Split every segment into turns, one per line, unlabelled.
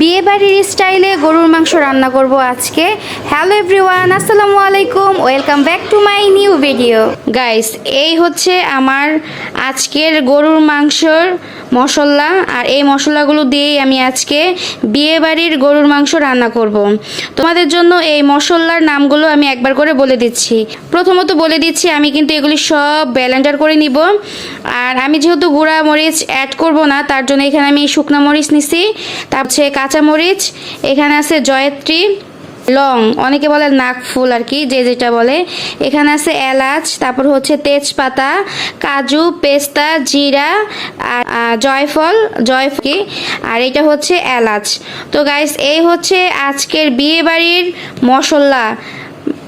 বিয়ে বাড়ির স্টাইলে গরুর মাংস রান্না করব আজকে। হ্যালো এভরিওয়ান আসসালামু আলাইকুম। Welcome back to my new video guys এই হচ্ছে আমার আজকের গরুর মাংসর মশলা আর এই মশলাগুলো দিয়েই আমি আজকে বিয়ে বাড়ির গরুর মাংস রান্না করব। তোমাদের জন্য এই মশলার নামগুলো আমি একবার করে বলে দিচ্ছি। প্রথমত বলে দিচ্ছি, আমি কিন্তু এগুলি সব ব্যালেন্ডার করে নিব। আর আমি যেহেতু গুঁড়া মরিচ অ্যাড করব না, তার জন্য এখানে আমি শুকনো মরিচ নিছি। তার হচ্ছে কাঁচা মরিচ, এখানে আছে জয়ত্রী লং। অনেকে বলে নাকফুল আর কি, যে যেটা বলে। এখানে আছে এলাচ, তারপর হচ্ছে তেজপাতা, কাজু, পেস্তা, জিরা, আর জয়ফল জয়ফল আর এটা হচ্ছে এলাচ। তো গাইস এই হচ্ছে আজকের বিয়ে বাড়ির মশলা।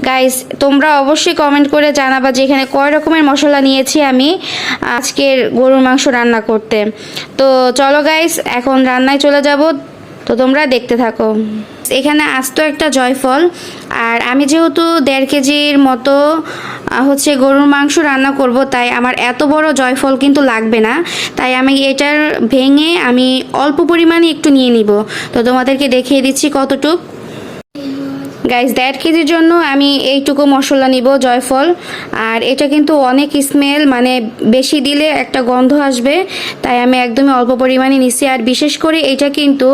গাইস তোমরা অবশ্যই কমেন্ট করে জানাবা যে এখানে কয় রকমের মশলা নিয়েছি আমি আজকের গরুর মাংস রান্না করতে। তো চলো গাইস এখন রান্নায় চলে যাব। তো তোমরা দেখতে থাকো। এখানে আসতো একটা জয়ফল। আর আমি যেহেতু দেড় কেজির মতো হচ্ছে গরুর মাংস রান্না করব, তাই আমার এত বড় জয়ফল কিন্তু লাগবে না। তাই আমি এটার ভেঙে আমি অল্প পরিমাণে একটু নিয়ে নিব। তো তোমাদেরকে দেখিয়ে দিচ্ছি কতটুক। গাইস দেড় কেজির জন্য আমি এইটুকু মশলা নিব, জয়ফল। আর এটা কিন্তু অনেক স্মেল মানে বেশি দিলে একটা গন্ধ আসবে। তাই আমি একদমই অল্প পরিমাণে নিচ্ছি আর বিশেষ করে এটা কিন্তু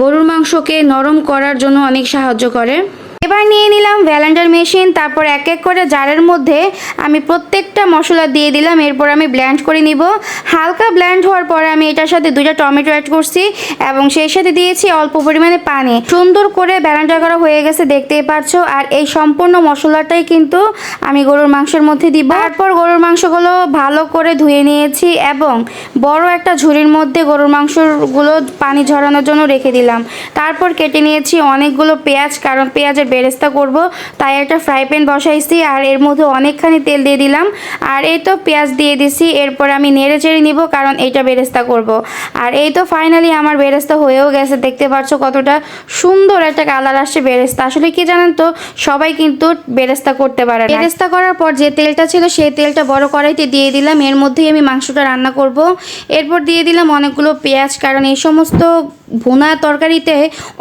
গরুর মাংসকে নরম করার জন্য অনেক সাহায্য করে। এবার নিয়ে নিলাম ভ্যালেন্ডার মেশিন, তারপর এক এক করে জারের মধ্যে আমি প্রত্যেকটা মশলা দিয়ে দিলাম, এরপর আমি ব্ল্যান্ড করে নিব। হালকা ব্ল্যান্ড হওয়ার পরে আমি এটার সাথে দুইটা টমেটো অ্যাড করছি এবং সেই সাথে দিয়েছি অল্প পরিমাণে পানি। সুন্দর করে ব্যালেন্ডার করা হয়ে গেছে, দেখতেই পাচ্ছ আর এই সম্পূর্ণ মশলাটাই কিন্তু আমি গরুর মাংসের মধ্যে দিব। তারপর গরুর মাংসগুলো ভালো করে ধুয়ে নিয়েছি এবং বড় একটা ঝুড়ির মধ্যে গরুর মাংসগুলো পানি ঝরানোর জন্য রেখে দিলাম। তারপর কেটে নিয়েছি অনেকগুলো পেঁয়াজ, কারণ পেঁয়াজের বেরেস্তা করব। তাই একটা ফ্রাই প্যান বসাইছি আর এর মধ্যে অনেকখানি তেল দিয়ে দিলাম। আর এই তো পেঁয়াজ দিয়ে দিছি, এরপর আমি নেড়ে চেড়ে নিব কারণ এইটা বেরেস্তা করব। আর এই তো ফাইনালি আমার বেরেস্তা হয়েও গেছে, দেখতে পাচ্ছ কতটা সুন্দর একটা কালার আসছে বেরেস্তা। আসলে কি জানেন তো, সবাই কিন্তু বেরেস্তা করতে পারে বেরেস্তা করার পর যে তেলটা ছিল সেই তেলটা বড় কড়াইতে দিয়ে দিলাম, এর মধ্যেই আমি মাংসটা রান্না করব। এরপর দিয়ে দিলাম অনেকগুলো পেঁয়াজ, কারণ এই সমস্ত ভুনা তরকারিতে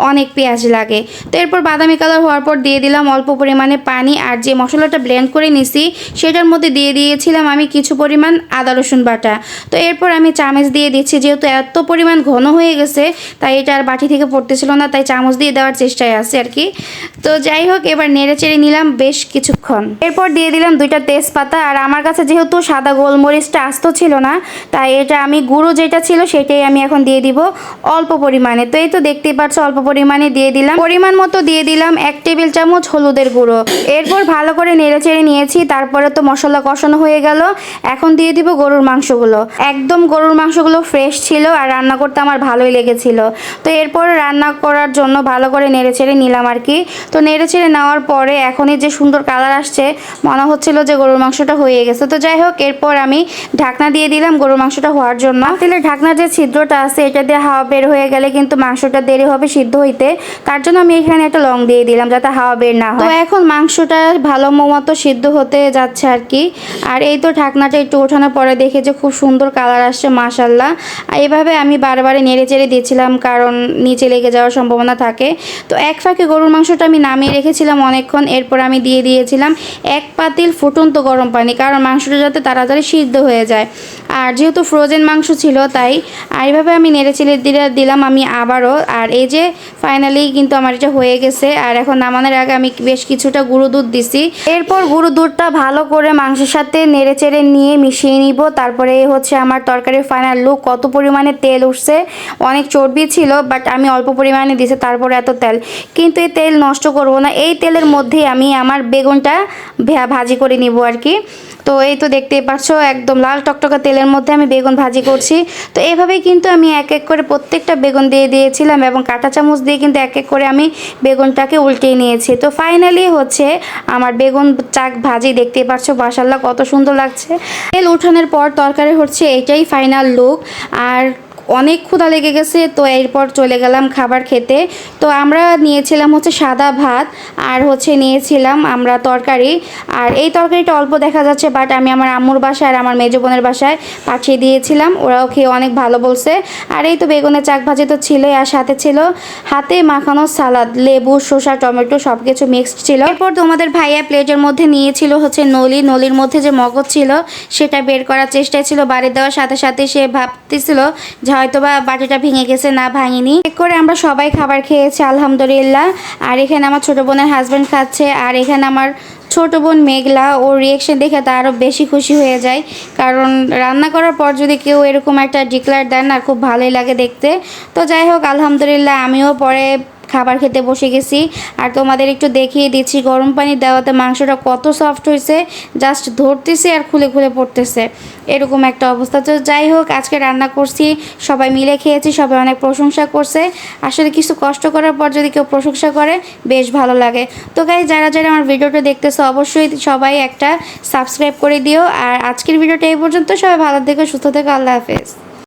অনেক পেঁয়াজ লাগে। তো এরপর বাদামি কালার হওয়ার পর দিয়ে দিলাম অল্প পরিমাণে পানি আর যে মশলাটা ব্লেন্ড করে নিছি, সেটার মধ্যে দিয়ে দিয়েছিলাম আমি কিছু পরিমাণ আদা, রসুন বাটা। তো এরপর আমি চামচ দিয়ে দিচ্ছি, যেহেতু এত পরিমাণ ঘন হয়ে গেছে, তাই এটা আর বাটি থেকে পড়তেছিল না, তাই চামচ দিয়ে দেওয়ার চেষ্টায় আছে আর কি। তো যাই হোক, এবার নেড়ে চেড়ে নিলাম বেশ কিছুক্ষণ। এরপর দিয়ে দিলাম দুইটা তেজপাতা আর আমার কাছে যেহেতু সাদা গোলমরিচটা আস্ত ছিল না, তাই এটা আমি গুঁড়ো যেটা ছিল সেটাই আমি এখন দিয়ে দিব অল্প পরিমাণে। তো এই তো দেখতেই পাচ্ছ অল্প পরিমাণে দিয়ে দিলাম। পরিমাণ মতো দিয়ে দিলাম এক টেবিল চামচ হলুদের গুঁড়ো। এরপর ভালো করে নেড়ে চেড়ে নিয়েছি, তারপরে তো মশলা কষানো হয়ে গেল। এখন দিয়ে দিব গরুর মাংসগুলো। একদম গরুর মাংসগুলো ফ্রেশ ছিল আর রান্না করতে আমার ভালোই লেগেছিল। তো এরপর রান্না করার জন্য ভালো করে নেড়ে চেড়ে নিলাম আর কি। তো নেড়ে চেড়ে নেওয়ার পরে এখনই যে সুন্দর কালার আসছে, মনে হচ্ছিল যে গরুর মাংসটা হয়ে গেছে। তো যাই হোক, এরপর আমি ঢাকনা দিয়ে দিলাম গরুর মাংসটা হওয়ার জন্য। তাহলে ঢাকনার যে ছিদ্রটা আছে, এটা দিয়ে হাওয়া বের হয়ে গেলে কিন্তু মাংসটা দেরি হবে সিদ্ধ হইতে। তার জন্য আমি এখানে একটা লং দিয়ে দিলাম যাতে হাওয়া বের না হয়। তো এখন মাংসটা ভালো মতো সিদ্ধ হতে যাচ্ছে আর কি। আর এই তো ঢাকনাটা একটু ওঠানোর পরে দেখে যে খুব সুন্দর কালার আসছে মাশাল্লাহ আর এভাবে আমি বারবারে নেড়ে চেড়ে দিয়েছিলাম কারণ নিচে লেগে যাওয়ার সম্ভাবনা থাকে। তো এক ফাঁকে গরুর মাংসটা আমি নামিয়ে রেখেছিলাম অনেকক্ষণ এরপর আমি দিয়ে দিয়েছিলাম এক পাতিল ফুটন্ত গরম পানি কারণ মাংসটা যাতে তাড়াতাড়ি সিদ্ধ হয়ে যায়। আর যেহেতু ফ্রোজেন মাংস ছিল তাই আর এইভাবে আমি নেড়ে চেড়ে দিয়ে দিলাম আমি আবারও, আর এই যে ফাইনালি কিন্তু আমার এটা হয়ে গেছে, আর এখন নামানোর আগে আমি বেশ কিছুটা গুঁড়ো দুধ দিছি। এরপর গুঁড়ো দুধটা ভালো করে মাংসের সাথে নেড়ে চেড়ে নিয়ে মিশিয়ে নিব, তারপরে হচ্ছে আমার তরকারির ফাইনাল লুক কত পরিমাণে তেল উঠছে, অনেক চর্বি ছিল বাট আমি অল্প পরিমাণে দিছি, তারপরে এত তেল। কিন্তু এই তেল নষ্ট করব না, এই তেলের মধ্যেই আমি আমার বেগুনটা ভাজি করে নিব আর কি। তো এই তো দেখতেই পাচ্ছ, একদম লাল টকটকা তেলের মধ্যে আমি বেগুন ভাজি করছি। তো এভাবেই কিন্তু আমি এক এক করে প্রত্যেকটা বেগুন দিয়ে দিয়েছিলাম এবং কাঁটা চামচ দিয়ে কিন্তু এক এক করে আমি বেগুনটাকে উল্টে নিয়েছি। তো ফাইনালি হচ্ছে আমার বেগুন চাক ভাজি দেখতে পাচ্ছ মাসাল্লাহ কত সুন্দর লাগছে। তেল উঠানোর পর তরকারি হচ্ছে এটাই ফাইনাল লুক আর অনেক ক্ষুধা লেগে গেছে, তো এরপর চলে গেলাম খাবার খেতে। তো আমরা নিয়েছিলাম হচ্ছে সাদা ভাত আর হচ্ছে নিয়েছিলাম আমরা তরকারি। আর এই তরকারিটা অল্প দেখা যাচ্ছে বাট আমি আমার আম্মুর বাসায় আর আমার মেজো বোনের বাসায় পাঠিয়ে দিয়েছিলাম। ওরাও খেয়ে অনেক ভালো বলছে। আর এই তো বেগুনের চাক ভাজি তো ছিলই আর সাথে ছিল হাতে মাখানো সালাদ, লেবু, শসা, টমেটো সব কিছু মিক্সড ছিল। এরপর তোমাদের ভাইয়া প্লেটের মধ্যে নিয়েছিল হচ্ছে নলি। নলির মধ্যে যে মগজ ছিল, সেটা বের করার চেষ্টায় ছিল, বাড়ি দেওয়ার সাথে সাথে সে ভাবতেছিল হয়তো বা বাটিটা ভেঙে গেছে, না ভাঙিনি। চেক করে আমরা সবাই খাবার খেয়েছি, আলহামদুলিল্লাহ। আর এখানে আমার ছোট বোনের হাজব্যান্ড খাচ্ছে, আর এখানে আমার ছোট বোন মেঘলা, ওর রিয়েকশন দেখে তা আরও বেশি খুশি হয়ে যায়। কারণ রান্না করার পর যদি কেউ এরকম একটা ডিক্লার দেন, আর খুব ভালোই লাগে দেখতে। তো যাই হোক, আলহামদুলিল্লাহ, আমিও পরে খাবার খেতে বসে গেছি। আর তোমাদের একটু দেখিয়ে দিচ্ছি, গরম পানি দেওয়াতে মাংসটা কত সফট হয়েছে জাস্ট ধরতেছে আর খুলে খুলে পড়তেছে। এরকম একটা অবস্থা। তো যাই হোক, আজকে রান্না করছি, সবাই মিলে খেয়েছি, সবাই অনেক প্রশংসা করছে। আসলে কিছু কষ্ট করার পর যদি কেউ প্রশংসা করে, বেশ ভালো লাগে। তো গাই যারা যারা আমার ভিডিওটা দেখতেছো, অবশ্যই সবাই একটা সাবস্ক্রাইব করে দিও। আর আজকের ভিডিওটা এই পর্যন্ত। সবাই ভালো থেকো, সুস্থ থেকো, আল্লাহ হাফেজ।